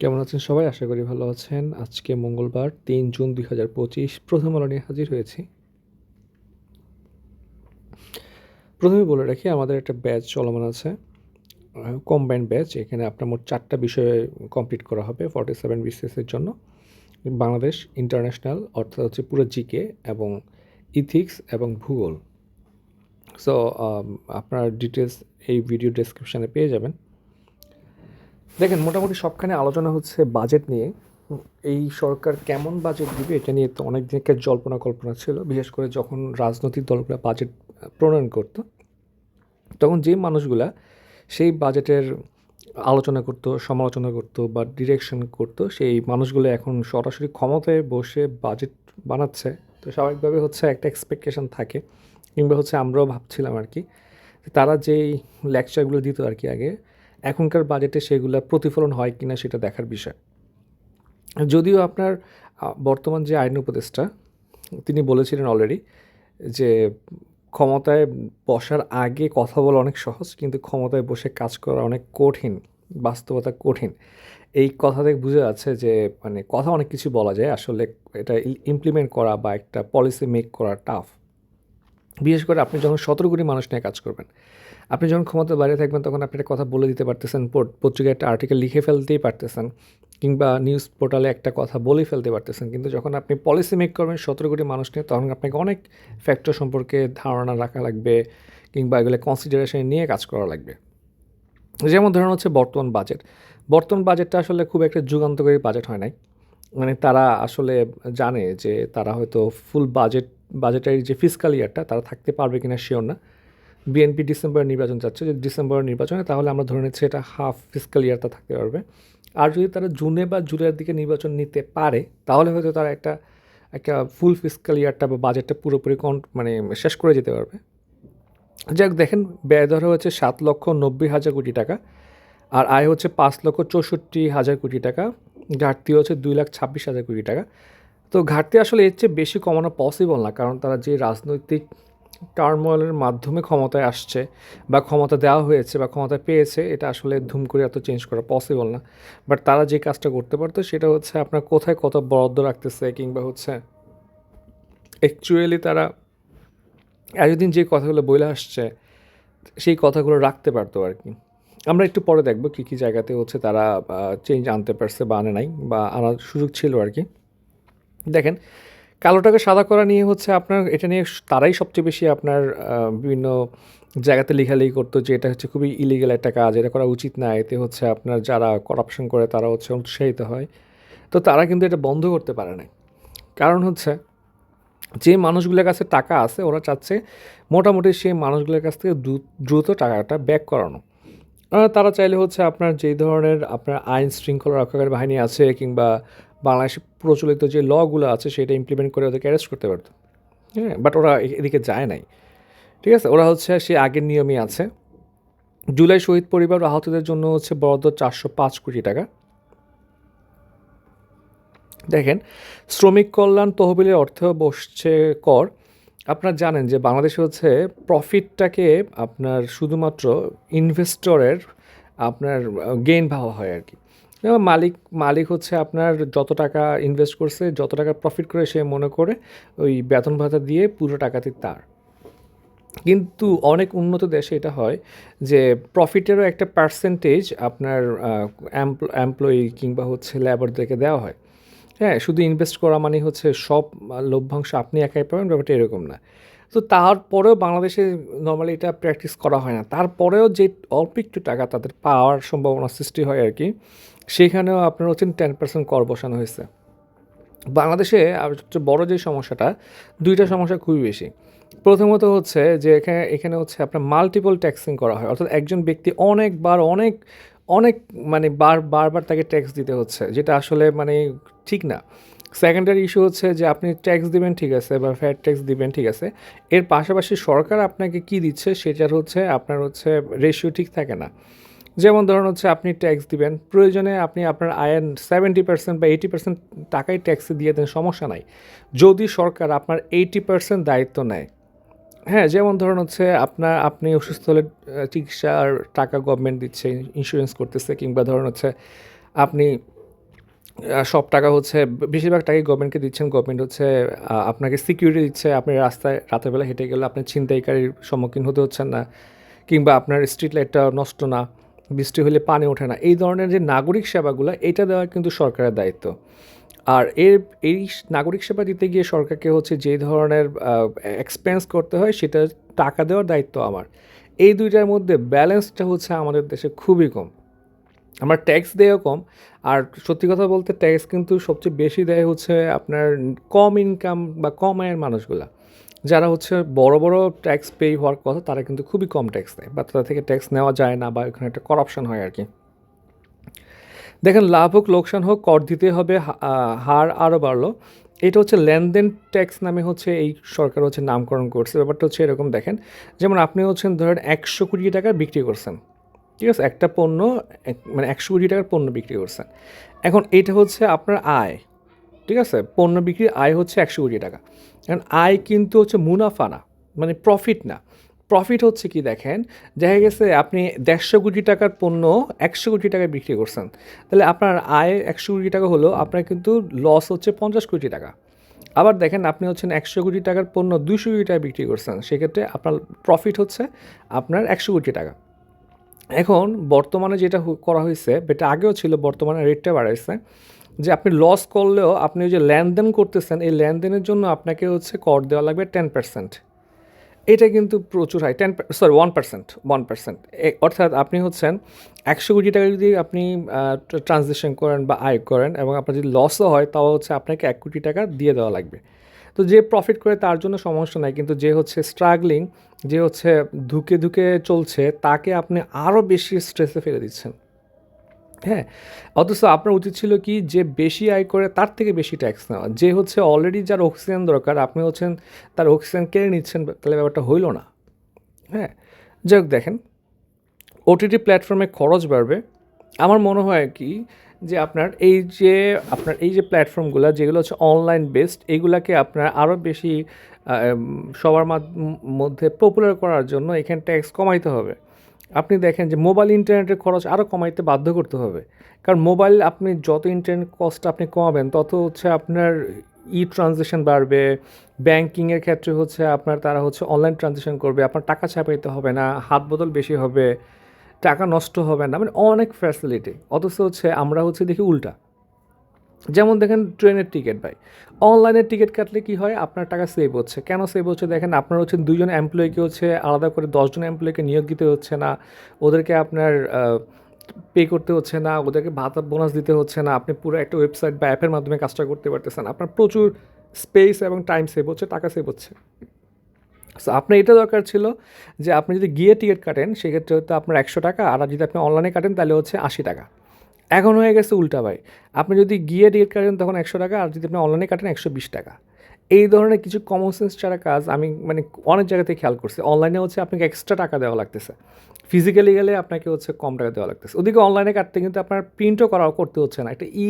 কেমন আছেন সবাই? আশা করি ভালো আছেন। আজকে মঙ্গলবার, তিন জুন দুই হাজার পঁচিশ। প্রথম আলো নিয়ে হাজির হয়েছি। প্রথমে বলে রাখি, আমাদের একটা ব্যাচ চলমান আছে। Combined batch. এখানে আপনার মোট চারটা বিষয়ে কমপ্লিট করা হবে ফর্টি সেভেন বিসিএসের জন্য। বাংলাদেশ ইন্টারন্যাশনাল অর্থাৎ হচ্ছে পুরো জিকে এবং ইথিক্স এবং ভূগোল। সো আপনার ডিটেলস এই ভিডিও ডেসক্রিপশানে পেয়ে যাবেন। দেখেন, মোটামুটি সবখানে আলোচনা হচ্ছে বাজেট নিয়ে। এই সরকার কেমন বাজেট দিবে এটা নিয়ে তো অনেক দিনের জল্পনা কল্পনা ছিল। বিশেষ করে যখন রাজনৈতিক দলগুলো বাজেট প্রণয়ন করতো, তখন যে মানুষগুলা সেই বাজেটের আলোচনা করতো, সমালোচনা করতো বা ডিরেকশন করতো, সেই মানুষগুলো এখন সরাসরি ক্ষমতায় বসে বাজেট বানাচ্ছে। তো স্বাভাবিকভাবে হচ্ছে একটা এক্সপেকটেশন থাকে কিংবা হচ্ছে আমরাও ভাবছিলাম আর কি। তারা যেই লেকচারগুলো দিত আর কি আগে এখনকার বাজেটে সেগুলো প্রতিফলন হয় কিনা সেটা দেখার বিষয়। যদিও আপনার বর্তমান যে আইন উপদেষ্টা, তিনি বলেছিলেন অলরেডি যে ক্ষমতায় বসার আগে কথা বলা অনেক সহজ, কিন্তু ক্ষমতায় বসে কাজ করা অনেক কঠিন, বাস্তবতা কঠিন। এই কথা থেকে বুঝে যাচ্ছে যে মানে কথা অনেক কিছু বলা যায়, আসলে এটা ইমপ্লিমেন্ট করা বা একটা পলিসি মেক করা টাফ বিশেষ করে আপনি যখন সতেরো কোটি মানুষ নিয়ে কাজ করবেন আপনি যখন ক্ষমতা বাইরে থাকবেন, তখন আপনি একটা কথা বলে দিতে পারতেছেন পত্রিকায় একটা আর্টিকেল লিখে ফেলতেই পারতেছেন, কিংবা নিউজ পোর্টালে একটা কথা বলে ফেলতে পারতেছেন। কিন্তু যখন আপনি পলিসি মেক করবেন সতেরো কোটি মানুষ নিয়ে, তখন আপনাকে অনেক ফ্যাক্টর সম্পর্কে ধারণা রাখা লাগবে, কিংবা এগুলো কনসিডারেশন নিয়ে কাজ করা লাগবে। যেমন ধরুন হচ্ছে বর্তমান বাজেট বর্তমান বাজেটটা আসলে খুব একটা যুগান্তকারী বাজেট হয় নাই। মানে তারা আসলে জানে যে তারা হয়তো ফুল বাজেট বাজেটের যে ফিসকাল ইয়ারটা তারা থাকতে পারবে কিনা শিওর না। বিএনপি ডিসেম্বরের নির্বাচন চাচ্ছে যে ডিসেম্বরের নির্বাচনে, তাহলে আমরা ধরে নিচ্ছি এটা হাফ ফিসকাল ইয়ারটা থাকতে পারবে। আর যদি তারা জুনে বা জুলাইয়ের দিকে নির্বাচন নিতে পারে, তাহলে হয়তো তারা একটা একটা ফুল ফিসকাল ইয়ারটা বা বাজেটটা পুরোপুরি কন মানে শেষ করে যেতে পারবে। যাক, দেখেন, ব্যয় ধরা হচ্ছে সাত লক্ষ নব্বই হাজার কোটি টাকা, আর আয় হচ্ছে পাঁচ লক্ষ চৌষট্টি হাজার কোটি টাকা, ঘাটতি হচ্ছে দুই লাখ ছাব্বিশ হাজার কোটি টাকা। তো ঘাটতি আসলে এর চেয়ে বেশি কমানো পসিবল না, কারণ তারা যে রাজনৈতিক টার্মোয়েলের মাধ্যমে ক্ষমতায় আসছে বা ক্ষমতা দেওয়া হয়েছে বা ক্ষমতা পেয়েছে, এটা আসলে ধুম করে এত চেঞ্জ করা পসিবল না। বাট তারা যে কাজটা করতে পারতো সেটা হচ্ছে আপনার কোথায় কত বরাদ্দ রাখতেছে কিংবা হচ্ছে অ্যাকচুয়ালি তারা এতদিন যে কথাগুলো বলে আসছে, সেই কথাগুলো রাখতে পারতো আর কি। আমরা একটু পরে দেখব কী কী জায়গাতে হচ্ছে তারা চেঞ্জ আনতে পারছে বা আনে নাই বা আনার সুযোগ ছিল আর কি। দেখেন কালো টাকা সাদা করা নিয়ে হচ্ছে আপনার, এটা নিয়ে তারাই সবচেয়ে বেশি আপনার বিভিন্ন জায়গাতে লেখালেখি করতো যে এটা হচ্ছে খুবই ইলিগাল একটা কাজ, এটা করা উচিত না। এতে হচ্ছে আপনার যারা করাপশন করে তারা হচ্ছে উৎসাহিত হয়। তো তারা কিন্তু এটা বন্ধ করতে পারে না কারণ হচ্ছে যে মানুষগুলোর কাছে টাকা আছে, ওরা চাচ্ছে মোটামুটি সেই মানুষগুলোর কাছ থেকে দ্রুত টাকাটা ব্যাক করানো। তারা চাইলে হচ্ছে আপনার যেই ধরনের আপনার আইন শৃঙ্খলা রক্ষাকারী বাহিনী আছে কিংবা বাংলাদেশে প্রচলিত যে লগুলো আছে, সেটা ইমপ্লিমেন্ট করে ওদেরকে অ্যারেস্ট করতে পারতো। হ্যাঁ বাট ওরা এদিকে যায় নাই। ঠিক আছে? ওরা হচ্ছে, সে আগের নিয়মই আছে। জুলাই শহীদ পরিবার আহতদের জন্য হচ্ছে বরাদ্দ চারশো পাঁচ কোটি টাকা। দেখেন, শ্রমিক কল্যাণ তহবিলের অর্থ বসছে কর। আপনারা জানেন যে বাংলাদেশে হচ্ছে প্রফিটটাকে আপনার শুধুমাত্র ইনভেস্টরের আপনার গেইন ভাবা হয় আর কি। মালিক মালিক হচ্ছে আপনার যত টাকা ইনভেস্ট করছে, যত টাকা প্রফিট করে সে মনে করে ওই বেতন ভাতা দিয়ে পুরো টাকাতে তার। কিন্তু অনেক উন্নত দেশে এটা হয় যে প্রফিটেরও একটা পার্সেন্টেজ আপনার এমপ্লয়ি কিংবা হচ্ছে লেবারদেরকে দেওয়া হয়। হ্যাঁ শুধু ইনভেস্ট করা মানে হচ্ছে সব লভ্যাংশ আপনি একাই পাবেন, ব্যাপারটা এরকম না। তো তারপরেও বাংলাদেশে নর্মালি এটা প্র্যাকটিস করা হয় না। তারপরেও যে অল্প একটু টাকা তাদের পাওয়ার সম্ভাবনা সৃষ্টি হয় আর কি সেখানেও আপনার হচ্ছেন টেন পার্সেন্ট কর বসানো হয়েছে। বাংলাদেশে সবচেয়ে বড় যে সমস্যাটা, দুইটা সমস্যা খুবই বেশি। প্রথমত হচ্ছে যে এখানে এখানে হচ্ছে আপনার মাল্টিপল ট্যাক্সিং করা হয়। অর্থাৎ একজন ব্যক্তি অনেকবার, অনেক অনেক মানে বার, বারবার তাকে ট্যাক্স দিতে হচ্ছে, যেটা আসলে মানে ঠিক না। সেকেন্ডারি ইস্যু হচ্ছে যে আপনি ট্যাক্স দিবেন, ঠিক আছে, বা ফ্যাট ট্যাক্স দিবেন, ঠিক আছে। এর পাশাপাশি সরকার আপনাকে কি দিচ্ছে, সেটার হচ্ছে আপনার হচ্ছে রেশিও ঠিক থাকে না। যেমন ধরুন হচ্ছে আপনি ট্যাক্স দিবেন, প্রয়োজনে আপনি আপনার আয়ের সেভেন্টি পার্সেন্ট বা এইটি পার্সেন্ট টাকাই ট্যাক্স দিয়ে দেন, সমস্যা নাই। যদি সরকার আপনার এইটি পার্সেন্ট দায়িত্ব নেয় হ্যাঁ যেমন ধরুন হচ্ছে আপনার, আপনি অসুস্থ হলে চিকিৎসার টাকা গভর্নমেন্ট দিচ্ছে ইন্স্যুরেন্স করতেছে, কিংবা ধরুন হচ্ছে আপনি সব টাকা হচ্ছে, বেশিরভাগ টাকাই গভর্নমেন্টকে দিচ্ছেন গভর্নমেন্ট হচ্ছে আপনাকে সিকিউরিটি দিচ্ছে, আপনি রাস্তায় রাতের বেলা হেঁটে গেলে আপনি ছিনতাইকারীর সম্মুখীন হতে হচ্ছেন না, কিংবা আপনার স্ট্রিট লাইটটা নষ্ট না। বৃষ্টি হলে পানি ওঠে না। এই ধরনের যে নাগরিক সেবাগুলো, এটা দেওয়া কিন্তু সরকারের দায়িত্ব। আর এর, এই নাগরিক সেবা দিতে গিয়ে সরকারকে হচ্ছে যে ধরনের এক্সপেন্স করতে হয়, সেটা টাকা দেওয়ার দায়িত্ব আমার। এই দুইটার মধ্যে ব্যালেন্সটা হচ্ছে আমাদের দেশে খুবই কম। আমার ট্যাক্স দেয়ও কম। আর সত্যি কথা বলতে ট্যাক্স কিন্তু সবচেয়ে বেশি দেয় হচ্ছে আপনার কম ইনকাম বা কম আয়ের মানুষগুলা। যারা হচ্ছে বড় বড় ট্যাক্স পে হওয়ার কথা, তারা কিন্তু খুবই কম ট্যাক্স দেয় বা তাদের থেকে ট্যাক্স নেওয়া যায় না, বা এখানে একটা করাপশন হয় আর কি দেখেন, লাভ হোক, লোকসান হোক, কর দিতে হবে হার আরও বাড়লো। এটা হচ্ছে লেনদেন ট্যাক্স নামে হচ্ছে এই সরকার হচ্ছে নামকরণ করছে। ব্যাপারটা হচ্ছে এরকম, দেখেন, যেমন আপনি হচ্ছেন ধরেন একশো কোটি টাকা বিক্রি করছেন, ঠিক আছে? একটা পণ্য মানে একশো কোটি টাকার পণ্য বিক্রি করছেন। এখন এটা হচ্ছে আপনার আয়, ঠিক আছে? পণ্য বিক্রির আয় হচ্ছে একশো কোটি টাকা। এখন আয় কিন্তু হচ্ছে মুনাফা না মানে প্রফিট না। প্রফিট হচ্ছে কি দেখেন, দেখা গেছে আপনি দেড়শো কোটি টাকার পণ্য একশো কোটি টাকায় বিক্রি করছেন। তাহলে আপনার আয় একশো কোটি টাকা হলো, আপনার কিন্তু লস হচ্ছে পঞ্চাশ কোটি টাকা। আবার দেখেন আপনি হচ্ছেন একশো কোটি টাকার পণ্য দুশো কোটি টাকা বিক্রি করছেন, সেক্ষেত্রে আপনার প্রফিট হচ্ছে আপনার একশো কোটি টাকা। এখন বর্তমানে যেটা করা হয়েছে এটা আগেও ছিল, বর্তমানে রেটটা বাড়াইছে। যে আপনি লস করলেও আপনি ওই যে লেনদেন করতেছেন, এই লেনদেনের জন্য আপনাকে হচ্ছে কর দেওয়া লাগবে টেন পার্সেন্ট এটা কিন্তু প্রচুর হয় ten sorry one percent one percent অর্থাৎ আপনি হচ্ছেন একশো কোটি টাকা যদি আপনি ট্রানজেকশন করেন বা আয় করেন এবং আপনার যদি লসও হয়, তাও হচ্ছে আপনাকে এক কোটি টাকা দিয়ে দেওয়া লাগবে। তো যে প্রফিট করে তার জন্য সমস্যা নাই, কিন্তু যে হচ্ছে স্ট্রাগলিং যে হচ্ছে ধুকে ধুকে চলছে, তাকে আপনি আরও বেশি স্ট্রেসে ফেলে দিচ্ছেন। হ্যাঁ অথচ আপনার উচিত ছিল কি যে বেশি আয় করে তার থেকে বেশি ট্যাক্স নেওয়া। যে হচ্ছে অলরেডি যার অক্সিজেন দরকার, আপনি হচ্ছেন তার অক্সিজেন কেড়ে নিচ্ছেন, তাহলে ব্যাপারটা হইল না। হ্যাঁ যাই হোক দেখেন ওটিটি প্ল্যাটফর্মে খরচ বাড়বে। আমার মনে হয় কি যে আপনার এই যে, আপনার এই যে প্ল্যাটফর্মগুলো যেগুলো হচ্ছে অনলাইন বেসড এইগুলাকে আপনার আরও বেশি সবার মাধ- মধ্যে পপুলার করার জন্য এখানে ট্যাক্স কমাইতে হবে। আপনি দেখেন যে মোবাইল ইন্টারনেটের খরচ আরও কমাইতে বাধ্য করতে হবে। কারণ মোবাইল আপনি যত ইন্টারনেট কস্ট আপনি কমাবেন, তত হচ্ছে আপনার ই ট্রানজেকশন বাড়বে ব্যাঙ্কিংয়ের ক্ষেত্রে হচ্ছে আপনার তারা হচ্ছে অনলাইন ট্রানজেকশন করবে, আপনার টাকা ছাপাইতে হবে না, হাত বদল বেশি হবে, টাকা নষ্ট হবে না মানে অনেক ফ্যাসিলিটি অথচ হচ্ছে আমরা হচ্ছে দেখি উল্টা। যেমন দেখেন ট্রেনের টিকিট ভাই অনলাইনের টিকিট কাটলে কি হয়? আপনার টাকা সেভ হচ্ছে। কেন সেভ হচ্ছে? দেখেন আপনার হচ্ছে দুজন এমপ্লয়িকে হচ্ছে আলাদা করে দশজন এমপ্লয়িকে নিয়োগ দিতে হচ্ছে না, ওদেরকে আপনার পে করতে হচ্ছে না, ওদেরকে ভাতা বোনাস দিতে হচ্ছে না, আপনি পুরো একটা ওয়েবসাইট বা অ্যাপের মাধ্যমে কাজটা করতে পারতেছেন। আপনার প্রচুর স্পেস এবং টাইম সেভ হচ্ছে, টাকা সেভ হচ্ছে। সো আপনার এটা দরকার ছিল যে আপনি যদি গিয়ে টিকিট কাটেন, সেক্ষেত্রে হয়তো আপনার একশো টাকা, আর যদি আপনি অনলাইনে কাটেন, তাহলে হচ্ছে আশি টাকা। এখন হয়ে গেছে উল্টা ভাই। আপনি যদি গিয়ে টিকিট কাটেন তখন একশো টাকা, আর যদি আপনি অনলাইনে কাটেন একশো বিশ টাকা। এই ধরনের কিছু কমন সেন্স ছাড়া কাজ আমি মানে অনেক জায়গাতে খেয়াল করছি। অনলাইনে হচ্ছে আপনাকে এক্সট্রা টাকা দেওয়া লাগতেছে। ফিজিক্যালি গেলে আপনাকে হচ্ছে কম টাকা দেওয়া লাগতেছে। ওদিকে অনলাইনে কাটতে কিন্তু আপনার প্রিন্টও করা করতে হচ্ছে না। একটা ই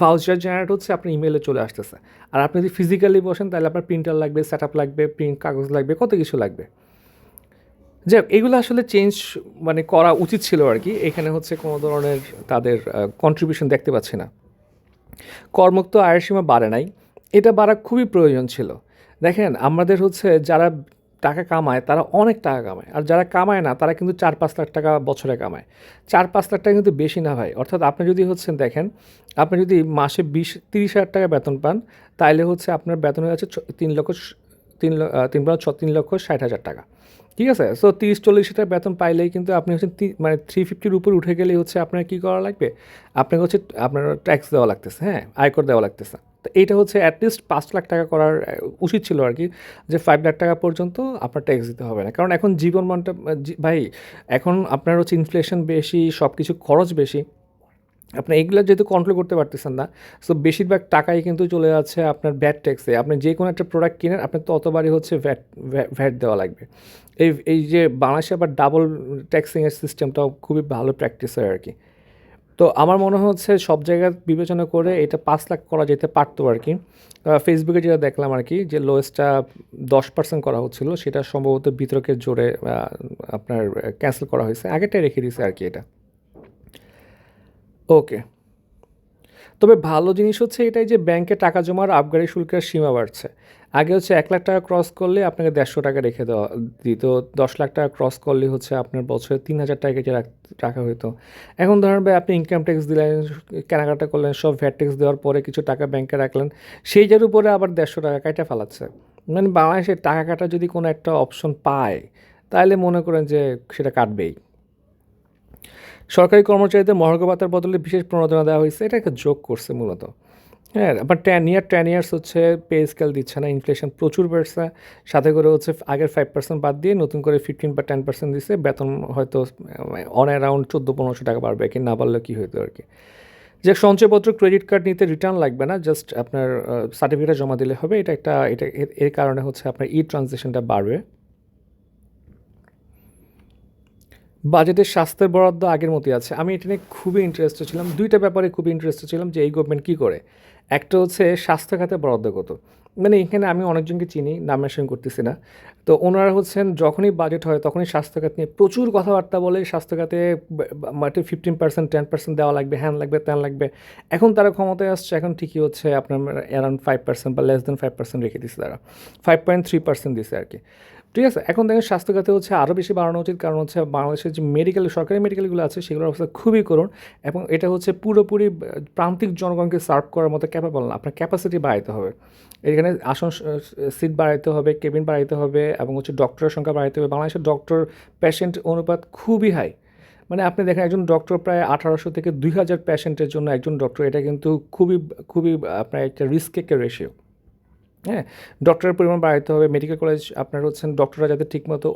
ভাউচার জেনারেট হচ্ছে আপনার ইমেলে চলে আসতেছে। আর আপনি যদি ফিজিক্যালি বসেন তাহলে আপনার প্রিন্টার লাগবে সেট লাগবে প্রিন্ট কাগজ লাগবে, কত কিছু লাগবে। যে এগুলো আসলে চেঞ্জ মানে করা উচিত ছিল আর কি। এখানে হচ্ছে কোনো ধরনের তাদের কন্ট্রিবিউশন দেখতে পাচ্ছি না। কর্মুক্ত আয়ের সীমা বাড়ে নাই। এটা বাড়া খুবই প্রয়োজন ছিল। দেখেন, আমাদের হচ্ছে যারা টাকা কামায়, তারা অনেক টাকা কামায়। আর যারা কামায় না, তারা কিন্তু চার পাঁচ লাখ টাকা বছরে কামায়। চার পাঁচ লাখ টাকা কিন্তু বেশি না ভাই। অর্থাৎ আপনি যদি হচ্ছেন দেখেন, আপনি যদি মাসে বিশ, তিরিশ হাজার টাকা বেতন পান, তাইলে হচ্ছে আপনার বেতন হয়ে যাচ্ছে তিন লক্ষ তিন তিন তিন লক্ষ ষাট হাজার টাকা। ঠিক আছে? সো তিরিশ, চল্লিশ হাজার বেতন পাইলেই কিন্তু আপনি হচ্ছে মানে থ্রি ফিফটির উপর উঠে গেলেই হচ্ছে আপনার কী করা লাগবে? আপনাকে হচ্ছে আপনার ট্যাক্স দেওয়া লাগতেছে হ্যাঁ? আয়কর দেওয়া লাগতেছে। তো এইটা হচ্ছে অ্যাটলিস্ট পাঁচ লাখ টাকা করার উচিত ছিল আর কি, যে ফাইভ লাখ টাকা পর্যন্ত আপনার ট্যাক্স দিতে হবে না। কারণ এখন জীবন মানটা ভাই, এখন আপনার হচ্ছে ইনফ্লেশন বেশি সব কিছু খরচ বেশি। আপনি এগুলো যেহেতু কন্ট্রোল করতে পারতেছেন না সো বেশিরভাগ টাকাই কিন্তু চলে যাচ্ছে আপনার ভ্যাট ট্যাক্সে আপনি যে কোনো একটা প্রোডাক্ট কিনেন, আপনার ততবারই হচ্ছে ভ্যাট ভ্যাট দেওয়া লাগবে। এই এই যে বাংলাদেশে আবার ডাবল ট্যাক্সিংয়ের সিস্টেমটাও খুবই ভালো প্র্যাকটিস হয় আর কি তো আমার মনে হচ্ছে সব জায়গায় বিবেচনা করে এটা পাঁচ লাখ করা যেতে পারতো আর কি ফেসবুকে যেটা দেখলাম আর কি যে লোয়েস্টটা দশ পার্সেন্ট করা হচ্ছিল, সেটা সম্ভবত বিতর্কের জোরে আপনার ক্যান্সেল করা হয়েছে। আগেটাই রেখে দিয়েছে আর কি এটা। ওকে তবে ভালো জিনিস হচ্ছে এটাই যে ব্যাংকে টাকা জমার আবগারি শুল্কের সীমা বাড়ছে। আগে হচ্ছে এক লাখ টাকা ক্রস করলে আপনাকে দেড়শো টাকা রেখে দেওয়া, দিত। দশ লাখ টাকা ক্রস করলে হচ্ছে আপনার বছরে তিন হাজার টাকা কেটে রাখ- হতো এখন ধরেন ভাই আপনি ইনকাম ট্যাক্স দিলেন, কেনাকাটা করলেন, সব ভ্যাট ট্যাক্স দেওয়ার পরে কিছু টাকা ব্যাংকে রাখলেন সেই যার উপরে আবার দেড়শো টাকা কাটা ফেলাচ্ছে। মানে বাংলাদেশে টাকা কাটা যদি কোনো একটা অপশন পায়, তাহলে মনে করেন যে সেটা কাটবেই। সরকারি কর্মচারীদের মহার্ঘ ভাতার বদলে বিশেষ প্রণোদনা দেওয়া হয়েছে, এটা একটা যোগ করছে মূলত। হ্যাঁ আবার টেন ইয়ার টেন ইয়ার্স হচ্ছে পে স্কেল দিচ্ছে না ইনফ্লেশন প্রচুর বেড়েছে, সাথে করে হচ্ছে আগের ফাইভ পার্সেন্ট বাদ দিয়ে নতুন করে ফিফটিন বা টেন পার্সেন্ট দিচ্ছে বেতন হয়তো অন অ্যারাউন্ড চোদ্দ, পনেরোশো টাকা বাড়বে কি না বাড়লে কী হইতো আর কি। যে সঞ্চয়পত্র ক্রেডিট কার্ড নিতে রিটার্ন লাগবে না জাস্ট আপনার সার্টিফিকেট জমা দিলে হবে, এটা একটা, এটা এর- এর কারণে হচ্ছে আপনার ই ট্রানজেকশনটা বাড়বে। বাজেটের স্বাস্থ্যের বরাদ্দ আগের মতোই আছে। আমি এটা নিয়ে খুবই ইন্টারেস্টেড ছিলাম। দুইটা ব্যাপারে খুবই ইন্টারেস্টেড ছিলাম যে এই গভর্নমেন্ট কী করে? একটা হচ্ছে স্বাস্থ্য খাতে বরাদ্দ কত? মানে এখানে আমি অনেকজনকে চিনি, নাম মেনশন করতেছি না। তো ওনারা হচ্ছেন, যখনই বাজেট হয় তখনই স্বাস্থ্যখাত নিয়ে প্রচুর কথাবার্তা বলে স্বাস্থ্যখাতে মাঠে ফিফটিন পার্সেন্ট টেন পার্সেন্ট দেওয়া লাগবে হ্যান লাগবে, ত্যান লাগবে। এখন তারা ক্ষমতায় আসছে, এখন ঠিকই হচ্ছে, আপনার অ্যারাউন্ড ফাইভ পার্সেন্ট বা লেস দেন ফাইভ পার্সেন্ট রেখে দিচ্ছে তারা। ফাইভ পয়েন্ট থ্রি পার্সেন্ট দিচ্ছে আর কি। ঠিক আছে, এখন দেখেন স্বাস্থ্যখাতে হচ্ছে আরও বেশি বাড়ানো উচিত, কারণ হচ্ছে বাংলাদেশের যে মেডিকেল সরকারি মেডিকেলগুলো আছে, সেগুলোর অবস্থা খুবই করুন এবং এটা হচ্ছে পুরোপুরি প্রান্তিক জনগণকে সার্ভ করার মতো ক্যাপাবল না, আপনার ক্যাপাসিটি বাড়াইতে হবে। এখানে আসন সিট বাড়াইতে হবে কেবিন বাড়াইতে হবে এবং হচ্ছে ডক্টরের সংখ্যা বাড়াইতে হবে। বাংলাদেশের ডক্টর পেশেন্ট অনুপাত খুবই হাই মানে আপনি দেখেন একজন ডক্টর প্রায় আঠারোশো থেকে দুই হাজার পেশেন্টের জন্য একজন ডক্টর এটা কিন্তু খুবই খুবই, আপনার একটা রিস্ক রেশিও হ্যাঁ ডক্টরের পরিমাণ বাড়াইতে হবে মেডিকেল কলেজ আপনার হচ্ছেন ডক্টররা যাতে ঠিকমতো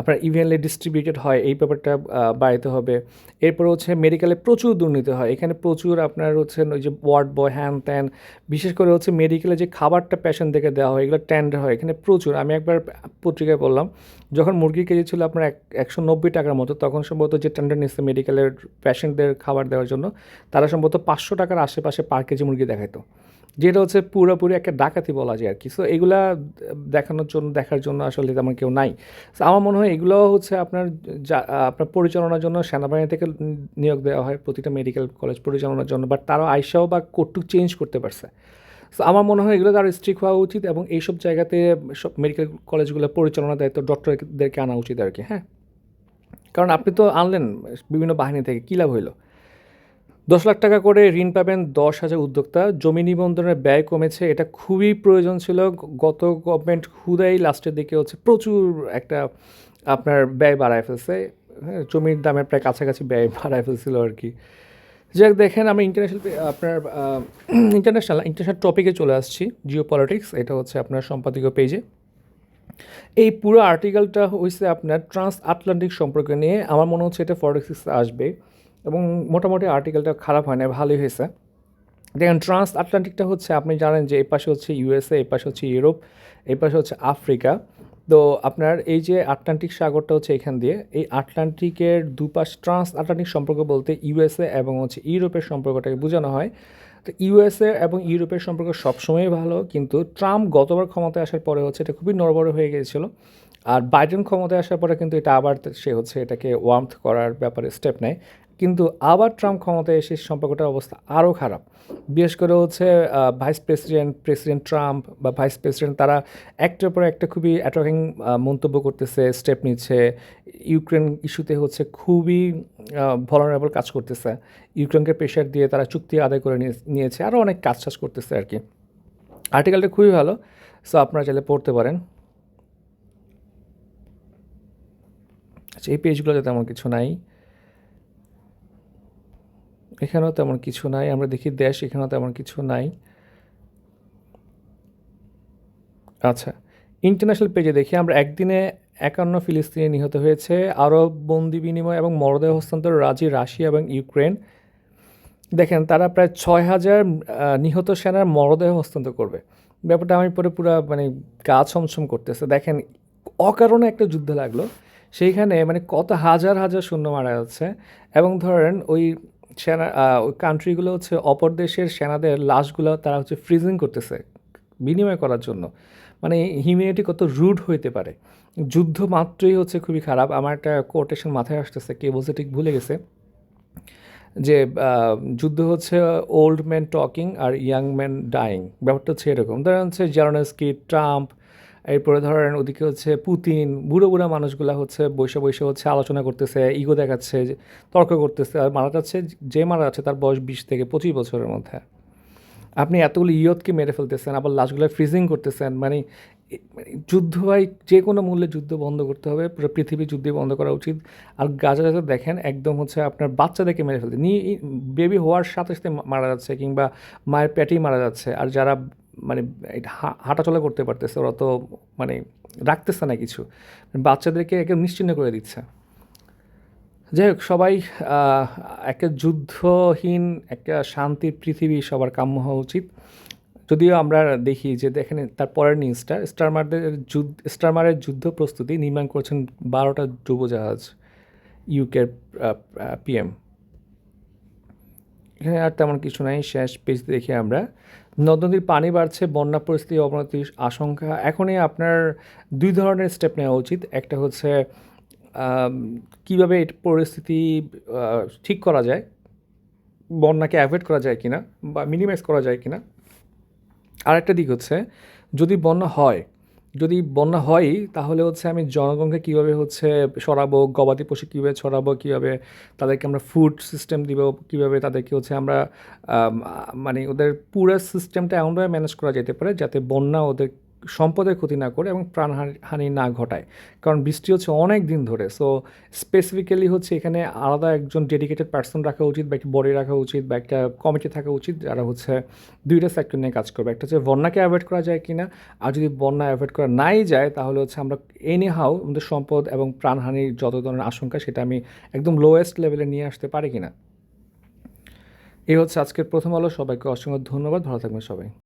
আপনার ইভেনলি ডিস্ট্রিবিউটেড হয়, এই ব্যাপারটা বাড়াইতে হবে। এরপর হচ্ছে মেডিকেলে প্রচুর দুর্নীতি হয়, এখানে প্রচুর আপনার হচ্ছেন ওই যে ওয়ার্ড বয় হ্যান ত্যান বিশেষ করে হচ্ছে মেডিকেলে যে খাবারটা পেশেন্টদেরকে দেওয়া হয়, এগুলো টেন্ডার হয়, এখানে প্রচুর। আমি একবার পত্রিকায় বললাম যখন মুরগি কেজি ছিল আপনার এক, একশো নব্বই টাকার মতো, তখন সম্ভবত যে টেন্ডার নিচ্ছে মেডিকেলের পেশেন্টদের খাবার দেওয়ার জন্য, তারা সম্ভবত পাঁচশো টাকার আশেপাশে পার কেজি মুরগি দেখাইতো। যেটা হচ্ছে পুরোপুরি একটা ডাকাতি বলা যায় আর কি সো এগুলা দেখানোর জন্য, দেখার জন্য আসলে তেমন কেউ নাই। আমার মনে হয় এগুলো হচ্ছে আপনার যা, আপনার পরিচালনার জন্য সেনাবাহিনী থেকে নিয়োগ দেওয়া হয়, প্রতিটা মেডিকেল কলেজ পরিচালনার জন্য বাট তারা আইসাও বা কটুক চেঞ্জ করতে পারছে। সো আমার মনে হয় এগুলো আরও স্ট্রিক হওয়া উচিত এবং এইসব জায়গাতে সব মেডিকেল কলেজগুলো পরিচালনার দায়িত্ব ডক্টরদেরকে আনা উচিত আর কি হ্যাঁ? কারণ আপনি তো আনলেন বিভিন্ন বাহিনী থেকে, কী লাভ হইল? দশ লাখ টাকা করে ঋণ পাবেন দশ হাজার উদ্যোক্তা। জমি নিবন্ধনের ব্যয় কমেছে, এটা খুবই প্রয়োজন ছিল। গত গভর্নমেন্ট হুদাই লাস্টের দিকে হচ্ছে প্রচুর একটা আপনার ব্যয় বাড়ায় ফেলছে। হ্যাঁ জমির দামের প্রায় কাছাকাছি ব্যয় বাড়ায় ফেলছিল আর কি। যাক, দেখেন আমি ইন্টারন্যাশনাল আপনার ইন্টারন্যাশনাল ইন্টারন্যাশনাল টপিকে চলে আসছি জিও পলিটিক্স এটা হচ্ছে আপনার সম্পাদকীয় পেজে এই পুরো আর্টিকেলটা হয়েছে আপনার ট্রান্স আটলান্টিক সম্পর্ক নিয়ে। আমার মনে হচ্ছে এটা ফরেক্সিসে আসবে। এবং মোটামুটি আর্টিকেলটা খারাপ হয় না ভালোই হয়েছে। দেখেন ট্রান্স আটলান্টিকটা হচ্ছে, আপনি জানেন যে এই পাশে হচ্ছে ইউএসএ এই পাশে হচ্ছে ইউরোপ এই পাশে হচ্ছে আফ্রিকা তো আপনার এই যে আটলান্টিক সাগরটা হচ্ছে এখান দিয়ে, এই আটলান্টিকের দুপাশ ট্রান্স আটলান্টিক সম্পর্ক বলতে ইউএসএ এবং হচ্ছে ইউরোপের সম্পর্কটাকে বোঝানো হয়। তো ইউএসএ এবং ইউরোপের সম্পর্ক সবসময়ই ভালো, কিন্তু ট্রাম্প গতবার ক্ষমতায় আসার পরে হচ্ছে এটা খুবই নড়বড় হয়ে গিয়েছিল। আর বাইডেন ক্ষমতায় আসার পরে কিন্তু এটা আবার সে হচ্ছে এটাকে ওয়ার্মথ করার ব্যাপারে স্টেপ নেয়। কিন্তু আবার ট্রাম্প ক্ষমতায় এসে সম্পর্কটার অবস্থা আরও খারাপ। বিশেষ করে হচ্ছে ভাইস প্রেসিডেন্ট প্রেসিডেন্ট ট্রাম্প বা ভাইস প্রেসিডেন্ট তারা একটার পর একটা খুবই অ্যাটাকিং মন্তব্য করতেছে, স্টেপ নিচ্ছে। ইউক্রেন ইস্যুতে হচ্ছে খুবই ভলারেবল কাজ করতেছে। ইউক্রেনকে প্রেশার দিয়ে তারা চুক্তি আদায় করে নিয়ে- নিয়েছে। আরও অনেক কাজ টাজ করতেছে আর কি। আর্টিকেলটা খুবই ভালো সো আপনারা চাইলে পড়তে পারেন। আচ্ছা এই পেজগুলোতে তেমন কিছু নাই। এখানেও তেমন কিছু নাই। আমরা দেখি দেশ এখানেও তেমন কিছু নাই। আচ্ছা ইন্টারন্যাশনাল পেজে দেখি, আমরা একদিনে একান্ন ফিলিস্তিনি নিহত হয়েছে, আরও বন্দি বিনিময় এবং মরদেহ হস্তান্তর রাজি রাশিয়া এবং ইউক্রেন। দেখেন, তারা প্রায় ছয় হাজার নিহত সেনার মরদেহ হস্তান্তর করবে। ব্যাপারটা আমি পরে পুরো মানে গা ছমছম করতেছে। দেখেন, অকারণে একটা যুদ্ধ লাগল। সেইখানে মানে কত হাজার হাজার সৈন্য মারা যাচ্ছে। এবং ধরেন, ওই সেনা ওই কান্ট্রিগুলো হচ্ছে অপর দেশের সেনাদের লাশগুলো তারা হচ্ছে ফ্রিজিং করতেছে, বিনিময় করার জন্য। মানে হিউম্যানিটি কত রুড হইতে পারে। যুদ্ধ মাত্রই হচ্ছে খুবই খারাপ। আমার একটা কোটেশন মাথায় আসতেছে, কে বলছে ঠিক ভুলে গেছে। যে যুদ্ধ হচ্ছে ওল্ড ম্যান টকিং আর ইয়াং ম্যান ডাইং ব্যাপারটা হচ্ছে এরকম। ধরেন হচ্ছে জারনেস্কি ট্রাম্প এরপরে ধরেন ওদিকে হচ্ছে পুতিন, বুড়ো বুড়ো মানুষগুলা হচ্ছে বসে বসে হচ্ছে আলোচনা করতেছে ইগো দেখাচ্ছে, তর্ক করতেছে, আর মারা যাচ্ছে, যে মারা যাচ্ছে তার বয়স বিশ থেকে পঁচিশ বছরের মধ্যে। আপনি এতগুলো ইয়তকে মেরে ফেলতেছেন, আবার লাশগুলো ফ্রিজিং করতেছেন মানে মানে যুদ্ধ হয় যে কোনো মূল্যে যুদ্ধ বন্ধ করতে হবে, পুরো পৃথিবী যুদ্ধ বন্ধ করা উচিত। আর গাজা গাজা দেখেন, একদম হচ্ছে আপনার বাচ্চাদেরকে মেরে ফেলতে, নি বেবি হওয়ার সাথে সাথে মারা যাচ্ছে, কিংবা মায়ের পেটেই মারা যাচ্ছে। আর যারা মানে হাঁটাচলা করতে পারতেছে, ওরা তো মানে রাখতেছে না কিছু। বাচ্চাদেরকে একে নিশ্চিন্ন করে দিচ্ছে। যাই হোক, সবাই একটা যুদ্ধহীন, একটা শান্তির পৃথিবী সবার কাম্য হওয়া উচিত। যদিও আমরা দেখি যে দেখেন, তার পরের নিউজটা স্টারমারদের যুদ্ধ, স্টারমারের যুদ্ধ প্রস্তুতি নির্মাণ করছেন বারোটা ডুবোজাহাজ ইউকের পিএম এখানে আর তেমন কিছু নাই, শেষ পেজ দেখি আমরা। নদ নদীর পানি বাড়ছে, বন্যা পরিস্থিতি অবনতির আশঙ্কা। এখনই আপনার দুই ধরনের স্টেপ নেওয়া উচিত। একটা হচ্ছে কীভাবে পরিস্থিতি ঠিক করা যায়, বন্যাকে অ্যাভয়েড করা যায় কিনা বা মিনিমাইজ করা যায় কিনা। আরেকটা দিক হচ্ছে, যদি বন্যা হয় যদি বন্যা হয়, তাহলে হচ্ছে আমি জনগণকে কীভাবে হচ্ছে সরাবো, গবাদি পশু কীভাবে ছড়াবো, কীভাবে তাদেরকে আমরা ফুড সিস্টেম দিব, কীভাবে তাদেরকে হচ্ছে আমরা মানে ওদের পুরো সিস্টেমটা এমনভাবে ম্যানেজ করা যেতে পারে যাতে বন্যা ওদের সম্পদের ক্ষতি না করে এবং প্রাণহানি হানি না ঘটায়। কারণ বৃষ্টি হচ্ছে অনেক দিন ধরে। সো স্পেসিফিক্যালি হচ্ছে এখানে আলাদা একজন ডেডিকেটেড পার্সন রাখা উচিত বা একটা বডি রাখা উচিত বা একটা কমিটি থাকা উচিত যারা হচ্ছে দুইটা সেক্টর নিয়ে কাজ করবে। একটা হচ্ছে বন্যাকে অ্যাভয়েড করা যায় কি না আর যদি বন্যা অ্যাভয়েড করা নাই যায়, তাহলে হচ্ছে আমরা এনি হাউ আমাদের সম্পদ এবং প্রাণহানির যত ধরনের আশঙ্কা সেটা আমি একদম লোয়েস্ট লেভেলে নিয়ে আসতে পারি কিনা। এই হচ্ছে আজকের প্রথম আলো। সবাইকে অসংখ্য ধন্যবাদ। ভালো থাকবেন সবাই।